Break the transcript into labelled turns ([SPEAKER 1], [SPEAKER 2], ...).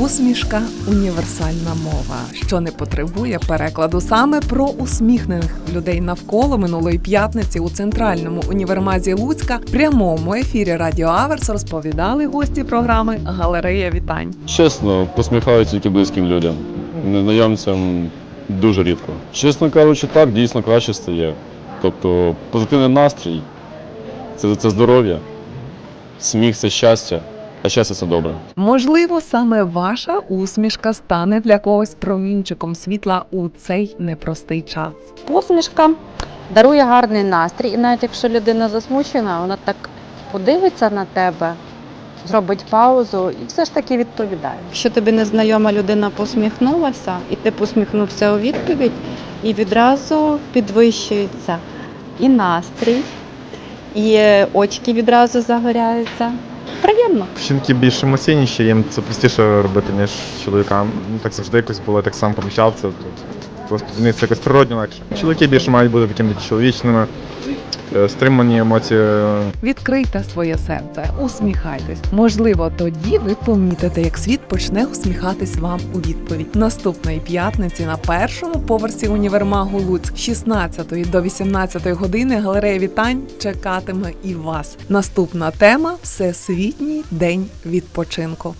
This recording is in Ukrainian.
[SPEAKER 1] Усмішка універсальна мова, що не потребує перекладу саме про усміхнених людей навколо минулої п'ятниці у центральному універмазі Луцька прямому ефірі Радіо Аверс розповідали гості програми Галерея вітань.
[SPEAKER 2] Чесно, посміхаюся тільки близьким людям. Незнайомцям дуже рідко. Чесно кажучи, так, дійсно краще стає. Тобто позитивний настрій це, це здоров'я, сміх це щастя, а щастя це добре.
[SPEAKER 1] Можливо, саме ваша усмішка стане для когось промінчиком світла у цей непростий час.
[SPEAKER 3] Посмішка дарує гарний настрій, і навіть якщо людина засмучена, вона так подивиться на тебе, зробить паузу і все ж таки відповідає.
[SPEAKER 4] Якщо тобі незнайома людина посміхнулася, і ти посміхнувся у відповідь, і відразу підвищується і настрій, і очки відразу загоряються. Приємно.
[SPEAKER 5] Жінки більш емоційніші, їм це простіше робити, ніж чоловікам. Ну, так завжди якось було, так сам помічав це. Просто для них це якось природньо легше. Чоловіки більше мають бути такими чоловічними, стримані емоції.
[SPEAKER 1] Відкрийте своє серце, усміхайтесь. Можливо, тоді ви помітите, як світ почне усміхатись вам у відповідь. Наступної п'ятниці на першому поверсі універмагу Луцьк з 16 до 18 години галерея вітань чекатиме і вас. Наступна тема Всесвітній день відпочинку.